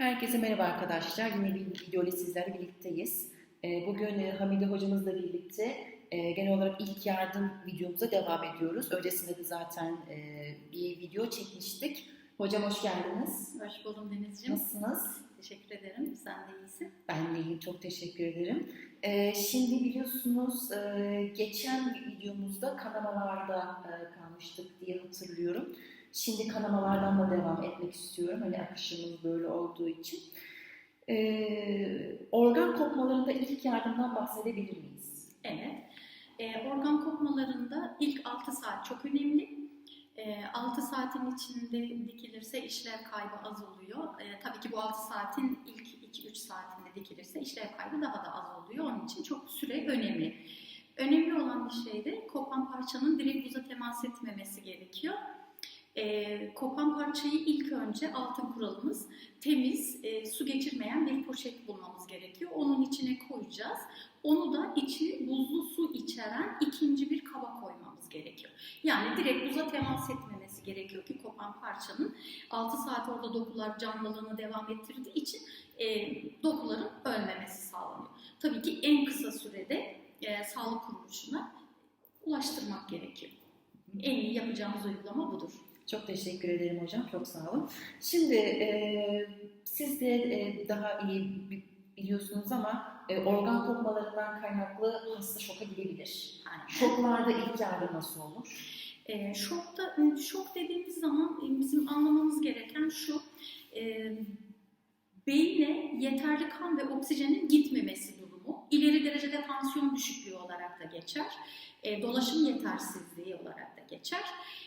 Herkese merhaba arkadaşlar. Yine bir video ile sizlerle birlikteyiz. Ee, Bugün e, Hamide hocamızla birlikte e, genel olarak ilk yardım videomuza devam ediyoruz. Öncesinde de zaten e, bir video çekmiştik. Hocam hoş geldiniz. Hoş buldum Denizciğim. Nasılsınız? Teşekkür ederim. Sen de iyisin. Ben de iyiyim. Çok teşekkür ederim. Ee, Şimdi biliyorsunuz geçen videomuzda kanamalarda kalmıştık diye hatırlıyorum. Şimdi kanamalardan da devam etmek istiyorum. Hani akışımız böyle olduğu için. Ee, organ kopmalarında ilk yardımdan bahsedebilir miyiz? Evet. Ee, organ kopmalarında ilk 6 saat çok önemli. Ee, 6 saatin içinde dikilirse işlev kaybı az oluyor. Ee, tabii ki bu 6 saatin ilk 2-3 saatinde dikilirse işlev kaybı daha da az oluyor. Onun için çok süre önemli. Önemli olan bir şey de kopan parçanın direkt buza temas etmemesi gerekiyor. Ee, kopan parçayı ilk önce altın kuralımız temiz, e, su geçirmeyen bir poşet bulmamız gerekiyor. Onun içine koyacağız. Onu da içi buzlu su içeren ikinci bir kaba koymamız gerekiyor. Yani direkt buza temas etmemesi gerekiyor ki kopan parçanın 6 saat orada dokular canlılığını devam ettirdiği için e, dokuların ölmemesi sağlanıyor. Tabii ki en kısa sürede e, sağlık kuruluşuna ulaştırmak gerekiyor. En iyi yapacağımız uygulama budur. Çok teşekkür ederim hocam. Çok sağ olun. Şimdi e, siz de e, daha iyi bi- biliyorsunuz ama e, organ kopmalarından kaynaklı hasta şoka girebilir. Aynen. Şoklarda ilk yardım nasıl olur? E, şokta, şok dediğimiz zaman e, bizim anlamamız gereken şu, e, beyne yeterli kan ve oksijenin gitmemesi durumu. İleri derecede tansiyon düşüklüğü olarak da geçer. E, dolaşım yetersizliği olarak da geçer.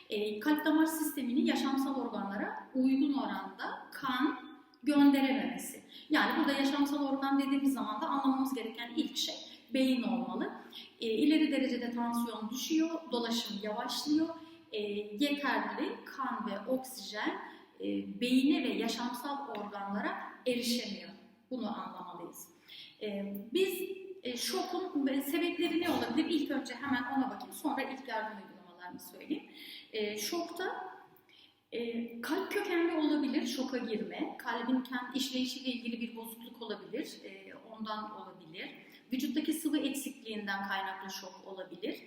E, kalp damar sistemini yaşamsal organlara uygun oranda kan gönderememesi. Yani burada yaşamsal organ dediğimiz zaman da anlamamız gereken ilk şey beyin olmalı. E, ileri derecede tansiyon düşüyor, dolaşım yavaşlıyor, e, yeterli kan ve oksijen e, beyine ve yaşamsal organlara erişemiyor. Bunu anlamalıyız. E, biz e, şokun e, sebepleri ne olabilir? İlk önce hemen ona bakayım, sonra ilk yardım uygulamalarını söyleyeyim. E, şokta e, kalp kökenli olabilir şoka girme, kalbin kendi işleyişiyle ilgili bir bozukluk olabilir, ondan olabilir. Vücuttaki sıvı eksikliğinden kaynaklı şok olabilir.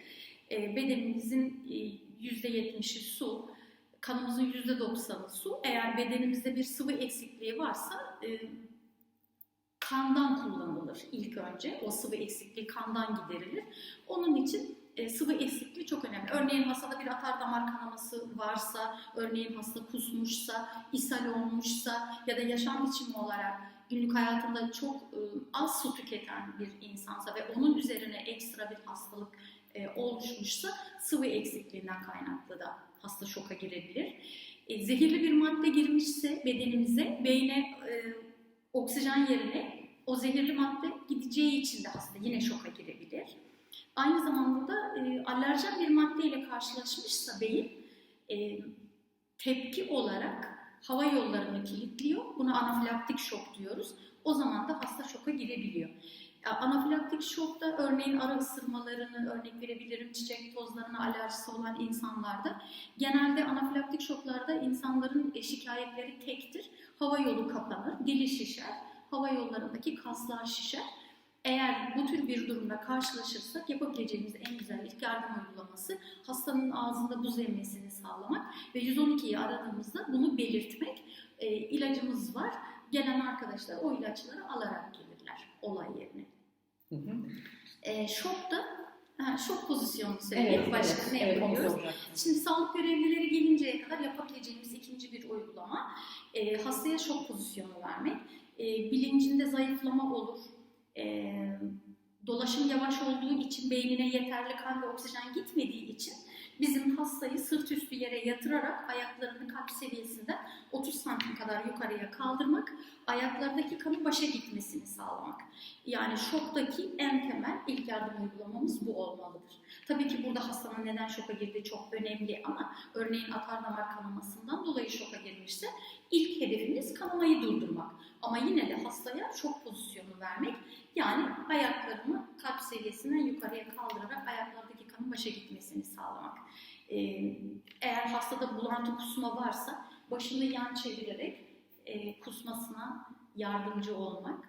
Bedenimizin e, %70'i su, kanımızın %90'ı su. Eğer bedenimizde bir sıvı eksikliği varsa kandan kullanılır ilk önce. O sıvı eksikliği kandan giderilir. Onun için e, sıvı eksikliği çok önemli. Örneğin hastada bir atar damar kanaması varsa, örneğin hasta kusmuşsa, ishal olmuşsa ya da yaşam biçimi olarak günlük hayatında çok e, az su tüketen bir insansa ve onun üzerine ekstra bir hastalık e, oluşmuşsa sıvı eksikliğinden kaynaklı da hasta şoka girebilir. E, zehirli bir madde girmişse bedenimize, beyne e, oksijen yerine o zehirli madde gideceği için de hasta yine şoka girebilir. Aynı zamanda da e, alerjen bir maddeyle karşılaşmışsa beyin e, tepki olarak hava yollarını kilitliyor. Buna anafilaktik şok diyoruz. O zaman da hasta şoka girebiliyor. Anafilaktik şokta örneğin ara ısırmalarını örnek verebilirim. Çiçek tozlarına alerjisi olan insanlarda genelde anafilaktik şoklarda insanların e, şikayetleri tektir. Hava yolu kapanır, dili şişer, hava yollarındaki kaslar şişer. Eğer bu tür bir durumda karşılaşırsak yapabileceğimiz en güzel ilk yardım uygulaması hastanın ağzında buz emmesini sağlamak ve 112'yi aradığımızda bunu belirtmek. E, ilacımız var. Gelen arkadaşlar o ilaçları alarak gelirler olay yerine. Hı hı. E, şokta ha, şok pozisyonu söyledik. Başka evet, ne evet, soracaktım. Şimdi sağlık görevlileri gelinceye kadar yapabileceğimiz ikinci bir uygulama e, hastaya şok pozisyonu vermek. E, bilincinde zayıflama olur. E, dolaşım yavaş olduğu için beynine yeterli kan ve oksijen gitmediği için bizim hastayı sırt üstü yere yatırarak ayaklarını kalp seviyesinden 30 santim kadar yukarıya kaldırmak, ayaklardaki kanın başa gitmesini sağlamak. Yani şoktaki en temel ilk yardım uygulamamız bu olmalıdır. Tabii ki burada hastanın neden şoka girdiği çok önemli ama örneğin atar damar kanamasından dolayı şoka girmişse ilk hedefimiz kanamayı durdurmak. Ama yine de hastaya şok pozisyonu vermek yani ayaklarını kalp seviyesinden yukarıya kaldırarak ayaklardaki kanın başa gitmesini sağlamak. Ee, eğer hastada bulantı kusma varsa başını yan çevirerek e, kusmasına yardımcı olmak,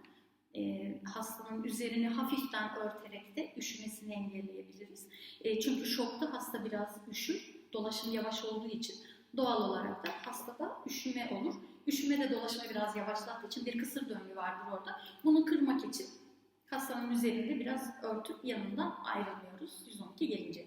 e, hastanın üzerini hafiften örterek de üşümesini engelleyebiliriz. E, çünkü şokta hasta biraz üşür, dolaşım yavaş olduğu için doğal olarak da hastada üşüme olur. Üşüme de dolaşımı biraz yavaşlattığı için bir kısır döngü vardır orada. Bunu kırmak için hastanın üzerinde biraz örtüp yanından ayrılmıyoruz 112 gelinceye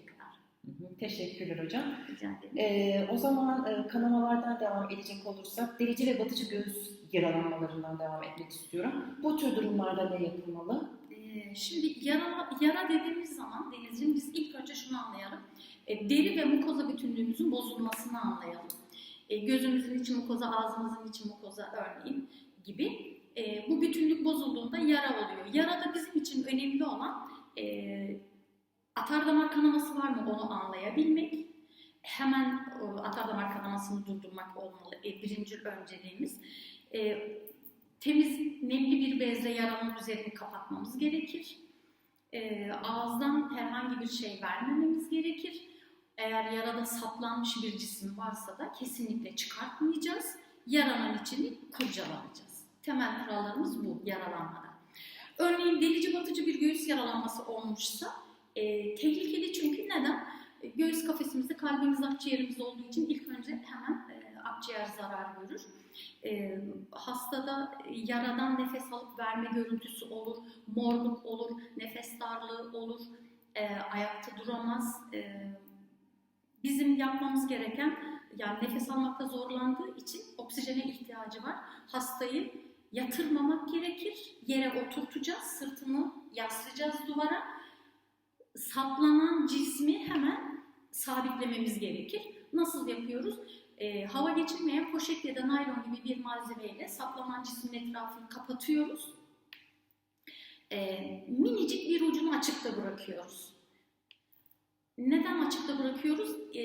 kadar. Hı hı, Teşekkürler hocam. Rica ederim. Ee, o zaman e, kanamalardan devam edecek olursak delici ve batıcı göğüs yaralanmalarından devam etmek istiyorum. Bu tür durumlarda ne yapılmalı? Ee, Şimdi yara, yara dediğimiz zaman Denizciğim biz ilk önce şunu anlayalım. E, Deri ve mukoza bütünlüğümüzün bozulmasını anlayalım. E, Gözümüzün içi mukoza, ağzımızın içi mukoza örneğin gibi. E, Bu bütünlük bozulduğunda yara oluyor. Yarada bizim için önemli olan e, atardamar kanaması var mı onu anlayabilmek. Hemen o atardamar kanamasını durdurmak olmalı. E, birinci önceliğimiz. E, temiz, nemli bir bezle yaranın üzerini kapatmamız gerekir. Ee, ağızdan herhangi bir şey vermememiz gerekir. Eğer yarada saplanmış bir cisim varsa da kesinlikle çıkartmayacağız. Yaranın içini kurcalayacağız. Temel kurallarımız bu yaralanmada. Örneğin delici batıcı bir göğüs yaralanması olmuşsa e, tehlikeli çünkü neden? E, Göğüs kafesimizde kalbimiz akciğerimiz olduğu için ilk önce hemen e, akciğer zarar görür. E, hastada yaradan nefes alıp verme görüntüsü olur, morluk olur, nefes darlığı olur, e, ayakta duramaz. E, bizim yapmamız gereken, yani nefes almakta zorlandığı için oksijene ihtiyacı var. Hastayı yatırmamak gerekir, yere oturtacağız, sırtını yaslayacağız duvara. Saplanan cismi hemen sabitlememiz gerekir. Nasıl yapıyoruz? e, hava geçirmeyen poşet ya da naylon gibi bir malzemeyle saplanan cismin etrafını kapatıyoruz. E, minicik bir ucunu açıkta bırakıyoruz. Neden açıkta bırakıyoruz? E,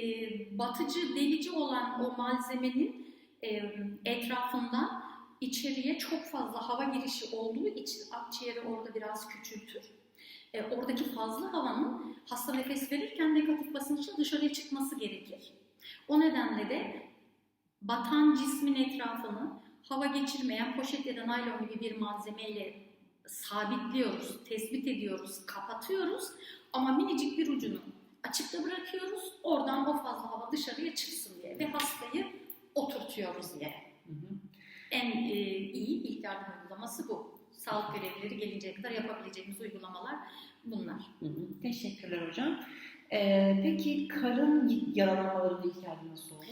batıcı, delici olan o malzemenin e, etrafından içeriye çok fazla hava girişi olduğu için akciğeri orada biraz küçültür. E, oradaki fazla havanın hasta nefes verirken negatif basınçla dışarıya çıkması gerekir. O nedenle de batan cismin etrafını hava geçirmeyen poşet ya da naylon gibi bir malzemeyle sabitliyoruz, tespit ediyoruz, kapatıyoruz ama minicik bir ucunu açıkta bırakıyoruz. Oradan o fazla hava dışarıya çıksın diye ve hastayı oturtuyoruz yere. Hı hı. En e, iyi yardım uygulaması bu. Sağlık görevlileri gelinceye kadar yapabileceğimiz uygulamalar bunlar. Hı hı. Teşekkürler hocam. Ee, peki karın yaralanmalarında ilk yardım nasıl olur?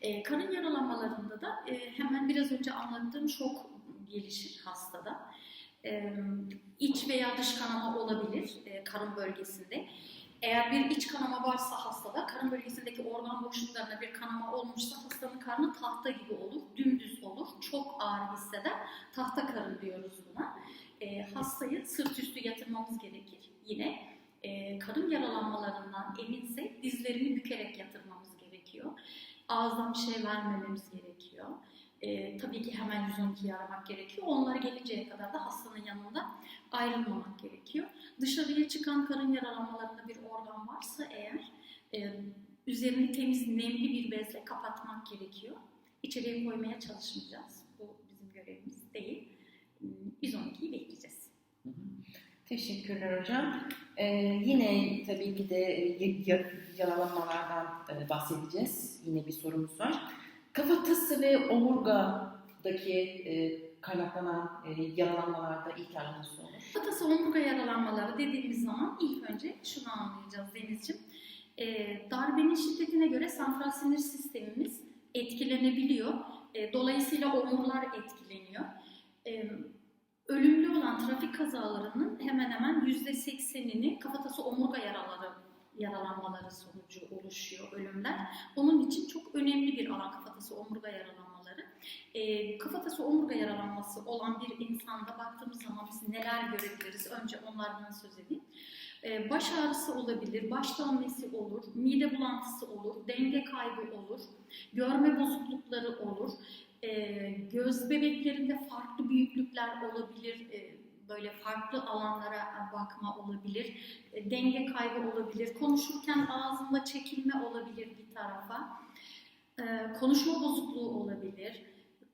E, karın yaralanmalarında da e, hemen biraz önce anlattığım şok gelişir hastada. E, iç veya dış kanama olabilir e, karın bölgesinde. Eğer bir iç kanama varsa hastada, karın bölgesindeki organ boşluklarına bir kanama olmuşsa hastanın karnı tahta gibi olur, dümdüz olur, çok ağır hisseder. Tahta karın diyoruz buna. E, hastayı sırt üstü yatırmamız gerekir. Yine e, karın yaralanmalarından eminsek dizlerini bükerek yatırmamız gerekiyor ağızdan bir şey vermememiz gerekiyor. Ee, tabii ki hemen 112'yi aramak gerekiyor. Onlar gelinceye kadar da hastanın yanında ayrılmamak gerekiyor. Dışarıya çıkan karın yaralanmalarında bir organ varsa eğer e, üzerini temiz, nemli bir bezle kapatmak gerekiyor. İçeriye koymaya çalışmayacağız. Bu bizim görevimiz değil. 112'yi bekleyeceğiz. Hı hı. Teşekkürler hocam. Ee, yine tabii ki de y- yaralanmalardan e, bahsedeceğiz. Yine bir sorumuz var. Kafatası ve omurgadaki e, kaynaklanan e, yaralanmalarda ilk nasıl olur? Kafatası omurga yaralanmaları dediğimiz zaman ilk önce şunu anlayacağız Denizciğim. Ee, darbenin şiddetine göre santral sinir sistemimiz etkilenebiliyor. Ee, dolayısıyla omurlar etkileniyor. Ee, ölümlü olan trafik kazalarının hemen hemen %80'ini kafatası omurga yaraları yaralanmaları sonucu oluşuyor ölümler. Onun için çok önemli bir alan kafatası omurga yaralanmaları. E, kafatası omurga yaralanması olan bir insanda baktığımız zaman biz neler görebiliriz? Önce onlardan söz edeyim. E, baş ağrısı olabilir, baş dönmesi olur, mide bulantısı olur, denge kaybı olur, görme bozuklukları olur, e, göz bebeklerinde farklı büyüklükler olabilir, e, böyle farklı alanlara bakma olabilir, e, denge kaybı olabilir, konuşurken ağzında çekilme olabilir bir tarafa, e, konuşma bozukluğu olabilir,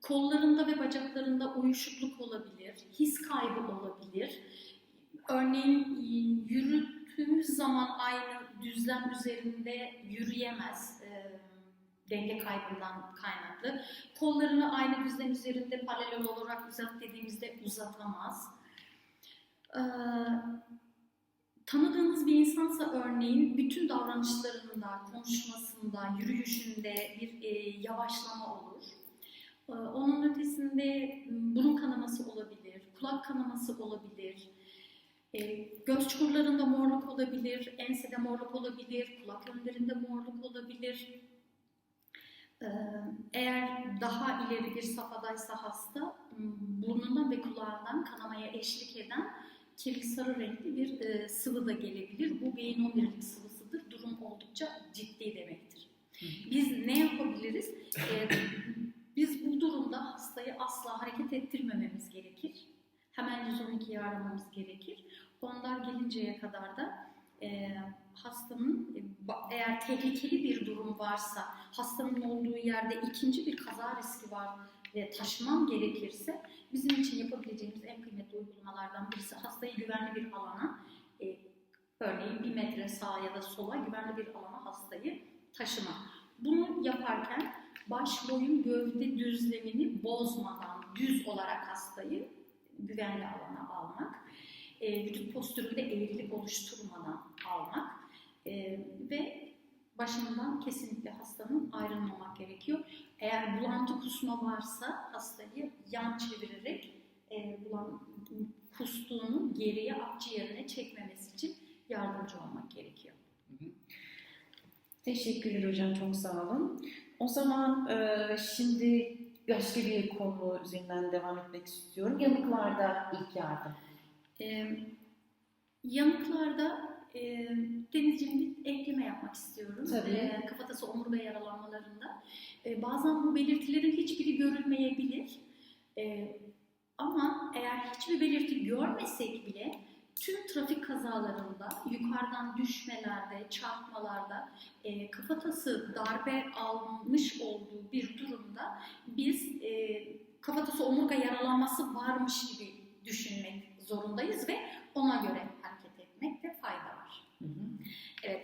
kollarında ve bacaklarında uyuşukluk olabilir, his kaybı olabilir. Örneğin e, yürüttüğümüz zaman aynı düzlem üzerinde yürüyemez. E, denge kaybından kaynaklı. Kollarını aynı düzlem üzerinde paralel olarak uzat dediğimizde uzatamaz. Ee, tanıdığınız bir insansa örneğin bütün davranışlarında, konuşmasında, yürüyüşünde bir e, yavaşlama olur. Ee, onun ötesinde m, burun kanaması olabilir, kulak kanaması olabilir, e, göz çukurlarında morluk olabilir, ensede morluk olabilir, kulak önlerinde morluk olabilir. Eğer daha ileri bir safhadaysa hasta, burnundan ve kulağından kanamaya eşlik eden kirli sarı renkli bir e, sıvı da gelebilir. Bu beyin omurilik sıvısıdır. Durum oldukça ciddi demektir. Biz ne yapabiliriz? Biz bu durumda hastayı asla hareket ettirmememiz gerekir. Hemen 112'yi aramamız gerekir. Onlar gelinceye kadar da e, hastanın eğer tehlikeli bir durum varsa, hastanın olduğu yerde ikinci bir kaza riski var ve taşımam gerekirse bizim için yapabileceğimiz en kıymetli uygulamalardan birisi hastayı güvenli bir alana, e, örneğin bir metre sağa ya da sola güvenli bir alana hastayı taşıma. Bunu yaparken baş boyun gövde düzlemini bozmadan düz olarak hastayı güvenli alana almak, e, vücut postüründe eğrilik oluşturmadan almak e, ve başından kesinlikle hastanın ayrılmamak gerekiyor. Eğer bulantı kusma varsa hastayı yan çevirerek e, bulan, kustuğunu geriye akciğerine çekmemesi için yardımcı olmak gerekiyor. Teşekkürler hocam, çok sağ olun. O zaman e, şimdi başka bir konu üzerinden devam etmek istiyorum. Yanıklarda ilk yardım. E, yanıklarda e, Denizciğim bir ekleme yapmak istiyorum. Tabii. E, kafatası omurga yaralanmalarında. E, bazen bu belirtilerin hiçbiri görülmeyebilir. E, ama eğer hiçbir belirti görmesek bile tüm trafik kazalarında, yukarıdan düşmelerde, çarpmalarda e, kafatası darbe almış olduğu bir durumda biz e, kafatası omurga yaralanması varmış gibi düşünmek zorundayız ve ona göre hareket etmekte fayda var. Hı hı.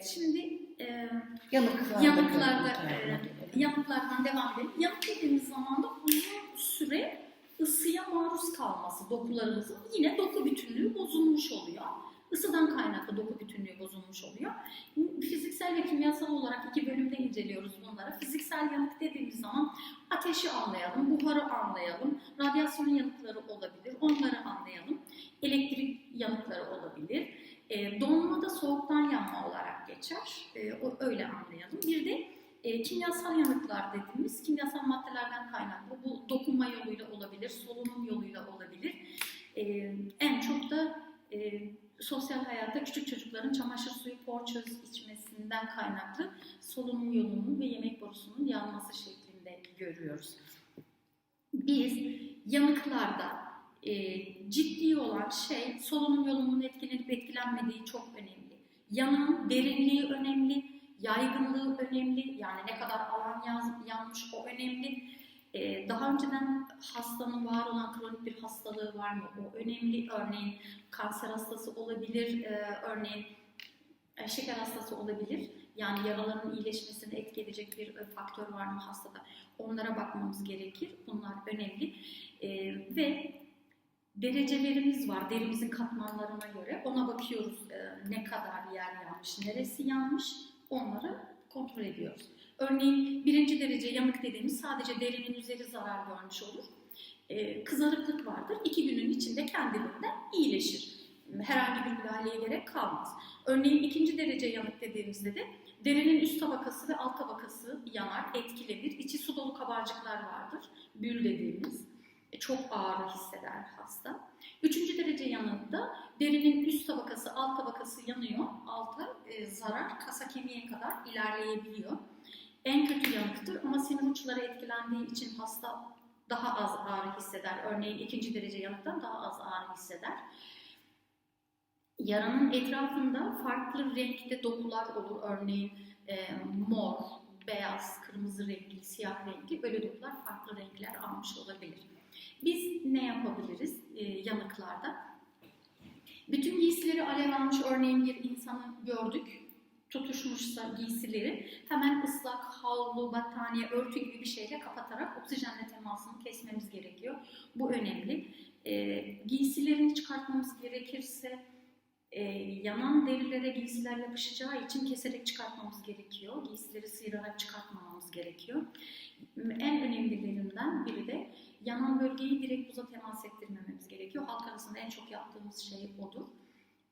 Evet, şimdi e, Yanıklarda. Yanıklarda, e, yanıklardan devam edelim. Yanık dediğimiz zaman da uzun süre ısıya maruz kalması dokularımızın yine doku bütünlüğü bozulmuş oluyor. Isıdan kaynaklı doku bütünlüğü bozulmuş oluyor. Fiziksel ve kimyasal olarak iki bölümde inceliyoruz bunları. Fiziksel yanık dediğimiz zaman ateşi anlayalım, buharı anlayalım, radyasyon yanıkları olabilir, onları anlayalım. Elektrik yanıkları olabilir. E, donma da soğuktan yanma olarak geçer. E, o, öyle anlayalım. Bir de e, kimyasal yanıklar dediğimiz kimyasal maddelerden kaynaklı. Bu dokunma yoluyla olabilir, solunum yoluyla olabilir. E, en çok da e, sosyal hayatta küçük çocukların çamaşır suyu porçöz içmesinden kaynaklı solunum yolunun ve yemek borusunun yanması şeklinde görüyoruz. Biz yanıklarda e, ciddi olan şey solunum yolunun etkilenip etkilenmediği çok önemli. Yanın derinliği önemli, yaygınlığı önemli. Yani ne kadar alan yaz, yanmış o önemli. E, daha önceden hastanın var olan kronik bir hastalığı var mı? O önemli. Örneğin kanser hastası olabilir, e, örneğin e, şeker hastası olabilir. Yani yaraların iyileşmesini etki edecek bir e, faktör var mı hastada? Onlara bakmamız gerekir. Bunlar önemli. E, ve derecelerimiz var derimizin katmanlarına göre. Ona bakıyoruz e, ne kadar yer yanmış, neresi yanmış onları kontrol ediyoruz. Örneğin birinci derece yanık dediğimiz sadece derinin üzeri zarar görmüş olur. E, kızarıklık vardır. İki günün içinde kendiliğinden iyileşir. Herhangi bir müdahaleye gerek kalmaz. Örneğin ikinci derece yanık dediğimizde de derinin üst tabakası ve alt tabakası yanar, etkilenir. İçi su dolu kabarcıklar vardır. Bül dediğimiz. E, Çok ağrı hisseder hasta. Üçüncü derece yanığında derinin üst tabakası, alt tabakası yanıyor. Alta e, zarar kasa kemiğe kadar ilerleyebiliyor. En kötü yanıktır ama sinir uçları etkilendiği için hasta daha az ağrı hisseder. Örneğin ikinci derece yanıktan daha az ağrı hisseder. Yaranın etrafında farklı renkte dokular olur. Örneğin e, mor, beyaz, kırmızı renkli, siyah renkli böyle dokular farklı renkler almış olabilir. Biz ne yapabiliriz e, yanıklarda? Bütün giysileri alev almış örneğin bir insanı gördük. Tutuşmuşsa giysileri hemen ıslak havlu, battaniye, örtü gibi bir şeyle kapatarak oksijenle temasını kesmemiz gerekiyor. Bu önemli. E, giysilerini çıkartmamız gerekirse e, yanan derilere giysiler yapışacağı için keserek çıkartmamız gerekiyor. Giysileri sıyırarak çıkartmamamız gerekiyor. En önemlilerinden biri de yanan bölgeyi direkt buza temas ettirmememiz gerekiyor. Halk arasında en çok yaptığımız şey odur.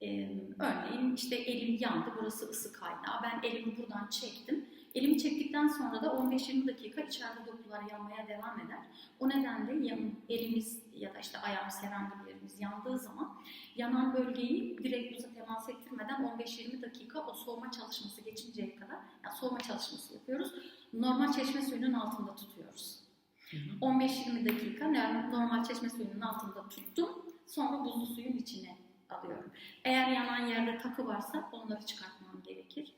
Ee, örneğin işte elim yandı, burası ısı kaynağı. Ben elimi buradan çektim. Elimi çektikten sonra da 15-20 dakika içeride dokular yanmaya devam eder. O nedenle elimiz ya da işte ayağımız herhangi bir yerimiz yandığı zaman yanan bölgeyi direkt buza temas ettirmeden 15-20 dakika o soğuma çalışması geçinceye kadar yani soğuma çalışması yapıyoruz. Normal çeşme suyunun altında tutuyoruz. 15-20 dakika normal çeşme suyunun altında tuttum. Sonra buzlu suyun içine alıyorum. Eğer yanan yerde takı varsa onları çıkartmam gerekir.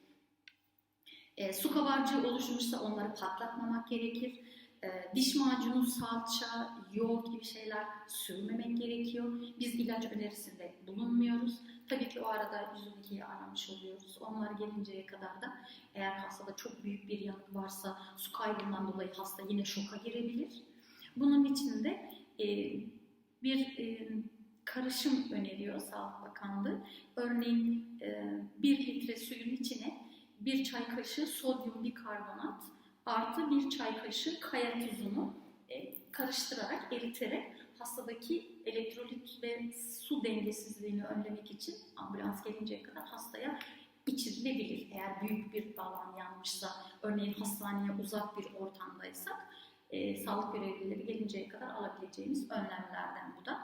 E, su kabarcığı oluşmuşsa onları patlatmamak gerekir. E, diş macunu, salça, yoğurt gibi şeyler sürmemek gerekiyor. Biz ilaç önerisinde bulunmuyoruz. Tabii ki o arada 112'yi aramış oluyoruz. Onlar gelinceye kadar da eğer hastada çok büyük bir yanık varsa su kaybından dolayı hasta yine şoka girebilir. Bunun için de e, bir e, karışım öneriyor Sağlık Bakanlığı. Örneğin e, 1 litre suyun içine bir çay kaşığı sodyum bikarbonat artı bir çay kaşığı kaya tuzunu e, karıştırarak, eriterek hastadaki elektrolit ve su dengesizliğini önlemek için ambulans gelinceye kadar hastaya içirilebilir. Eğer büyük bir alan yanmışsa, örneğin hastaneye uzak bir ortamdaysak, e, sağlık görevlileri gelinceye kadar alabileceğimiz önlemlerden bu da.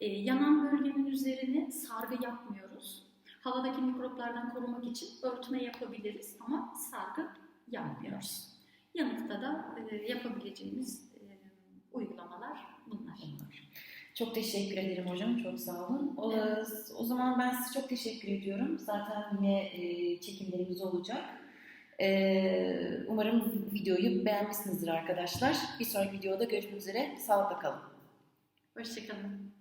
E, yanan bölgenin üzerine sargı yapmıyoruz. Havadaki mikroplardan korumak için örtme yapabiliriz ama sargı yapmıyoruz. Yanıkta da e, yapabileceğimiz e, uygulamalar bunlar. Çok teşekkür ederim hocam. Çok sağ olun. O, o zaman ben size çok teşekkür ediyorum. Zaten yine e, çekimlerimiz olacak. E, umarım videoyu beğenmişsinizdir arkadaşlar. Bir sonraki videoda görüşmek üzere. Sağlıkla kalın. Hoşçakalın.